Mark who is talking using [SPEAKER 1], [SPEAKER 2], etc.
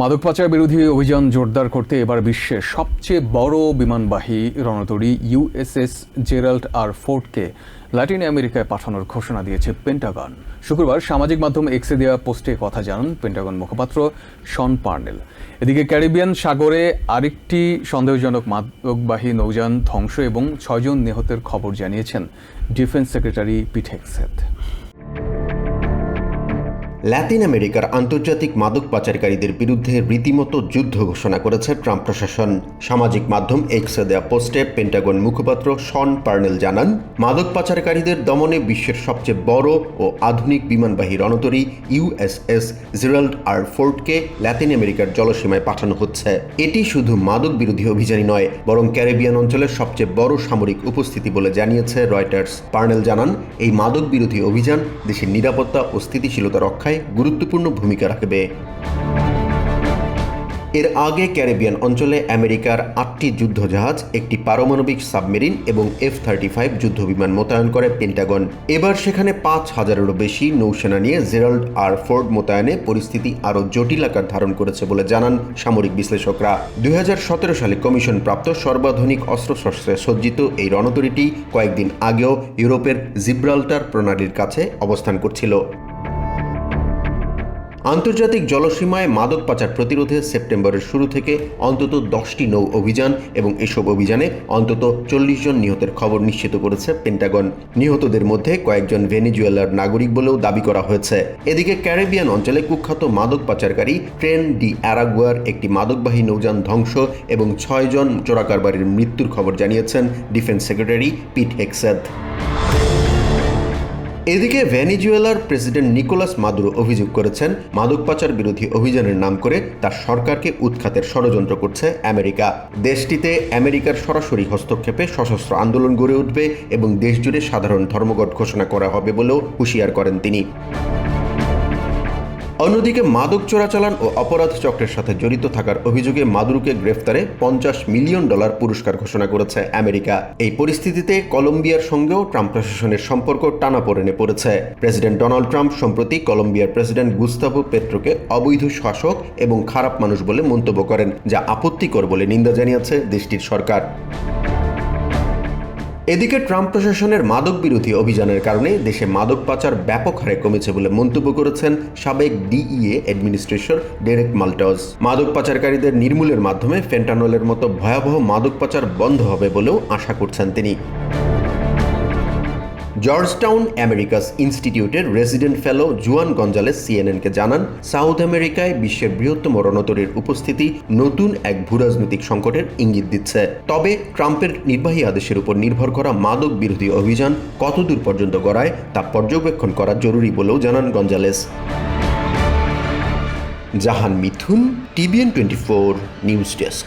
[SPEAKER 1] মাদক পাচার বিরোধী অভিযান জোরদার করতে এবার বিশ্বের সবচেয়ে বড় বিমানবাহী রণতরী ইউএসএস জেরাল্ড আর ফোর্ডকে ল্যাটিন আমেরিকায় পাঠানোর ঘোষণা দিয়েছে পেন্টাগন। শুক্রবার সামাজিক মাধ্যম এক্সে দেওয়া পোস্টে কথা জানান পেন্টাগন মুখপাত্র শন পার্নেল। এদিকে ক্যারিবিয়ান সাগরে আরেকটি সন্দেহজনক মাদকবাহী নৌযান ধ্বংস এবং ছয়জন নিহতের খবর জানিয়েছেন ডিফেন্স সেক্রেটারি পিঠেক্সেথ
[SPEAKER 2] ল্যাটিন আমেরিকার আন্তর্জাতিক মাদক পাচারকারীদের বিরুদ্ধে রীতিমতো যুদ্ধ ঘোষণা করেছে ট্রাম্প প্রশাসন। সামাজিক মাধ্যম এক্সে দেয়া পোস্টে পেন্টাগন মুখপাত্র শন পার্নেল জানান, মাদক পাচারকারীদের দমনে বিশ্বের সবচেয়ে বড় ও আধুনিক বিমানবাহী রণতরী ইউএসএস জেরাল্ড আর ফোর্টকে ল্যাতিন আমেরিকার জলসীমায় পাঠানো হচ্ছে। এটি শুধু মাদক বিরোধী অভিযানই নয়, বরং ক্যারিবিয়ান অঞ্চলের সবচেয়ে বড় সামরিক উপস্থিতি বলে জানিয়েছে রয়টার্স। পার্নেল জানান, এই মাদক বিরোধী অভিযান দেশের নিরাপত্তা ও স্থিতিশীলতা রক্ষায় গুরুত্বপূর্ণ ভূমিকা রাখবে। এর আগে ক্যারিবিয়ান অঞ্চলে আমেরিকার আটটি যুদ্ধজাহাজ, একটি পারমাণবিক সাবমেরিন এবং এফ থার্টি ফাইভ যুদ্ধবিমান মোতায়েন করে পেন্টাগন। এবার সেখানে পাঁচ হাজারেরও বেশি নৌসেনা নিয়ে জেরাল্ড আর ফোর্ড মোতায়েনে পরিস্থিতি আরও জটিল আকার ধারণ করেছে বলে জানান সামরিক বিশ্লেষকরা। দুই হাজার সতেরো সালে কমিশন প্রাপ্ত সর্বাধুনিক অস্ত্রশস্ত্রে সজ্জিত এই রণতরীটি কয়েকদিন আগেও ইউরোপের জিব্রাল্টার প্রণালীর কাছে অবস্থান করছিল। আন্তর্জাতিক জলসীমায় মাদক পাচার প্রতিরোধে সেপ্টেম্বরের শুরু থেকে অন্তত দশটি নৌ অভিযান এবং এসব অভিযানে অন্তত চল্লিশ জন নিহতের খবর নিশ্চিত করেছে পেন্টাগন। নিহতদের মধ্যে কয়েকজন ভেনিজুয়েলার নাগরিক বলেও দাবি করা হয়েছে। এদিকে ক্যারিবিয়ান অঞ্চলে কুখ্যাত মাদক পাচারকারী ট্রেন ডি অ্যারাগুয়ার একটি মাদকবাহী নৌযান ধ্বংস এবং ছয়জন চোরাকারবারির মৃত্যুর খবর জানিয়েছেন ডিফেন্স সেক্রেটারি পিট হেক্সেদ এদিকে ভেনিজুয়েলার প্রেসিডেন্ট নিকোলাস মাদুরো অভিযোগ করেছেন, মাদক পাচার বিরোধী অভিযানের নাম করে তার সরকারকে উৎখাতের ষড়যন্ত্র করছে আমেরিকা। দেশটিতে আমেরিকার সরাসরি হস্তক্ষেপে সশস্ত্র আন্দোলন গড়ে উঠবে এবং দেশজুড়ে সাধারণ ধর্মঘট ঘোষণা করা হবে বলেও হুঁশিয়ার করেন তিনি। অন্যদিকে মাদক চোরাচালান ও অপরাধ চক্রের সাথে জড়িত থাকার অভিযোগে মাদুরুকে গ্রেফতারে পঞ্চাশ মিলিয়ন ডলার পুরস্কার ঘোষণা করেছে আমেরিকা। এই পরিস্থিতিতে কলম্বিয়ার সঙ্গেও ট্রাম্প প্রশাসনের সম্পর্ক টানাপোড়েনে পড়েছে। প্রেসিডেন্ট ডোনাল্ড ট্রাম্প, সম্প্রতি কলম্বিয়ার প্রেসিডেন্ট গুস্তাভো পেট্রোকে অবৈধ শাসক এবং খারাপ মানুষ বলে মন্তব্য করেন, যা আপত্তিকর বলে নিন্দা জানিয়েছে দেশটির সরকার। এদিকে ট্রাম্প প্রশাসনের মাদক বিরোধী অভিযানের কারণে দেশে মাদক পাচার ব্যাপক হারে কমেছে বলে মন্তব্য করেছেন সাবেক ডিইএ অ্যাডমিনিস্ট্রেশন ডেরেক মাল্টজ। মাদক পাচারকারীদের নির্মূলের মাধ্যমে ফেন্টানলের মতো ভয়াবহ মাদক পাচার বন্ধ হবে বলেও আশা করছেন তিনি। জর্জটাউন আমেরিকাস ইনস্টিটিউটের রেসিডেন্ট ফেলো জুয়ান গঞ্জালেস সিএনএনকে জানান, সাউথ আমেরিকায় বিশ্বের বৃহত্তম রণতরীর উপস্থিতি নতুন এক ভূরাজনৈতিক সংকটের ইঙ্গিত দিচ্ছে। তবে ট্রাম্পের নির্বাহী আদেশের উপর নির্ভর করা মাদক বিরোধী অভিযান কতদূর পর্যন্ত গড়ায় তা পর্যবেক্ষণ করা জরুরি বলেও জানান Gonzalez. Jahan Mithun, TVN twenty four news desk.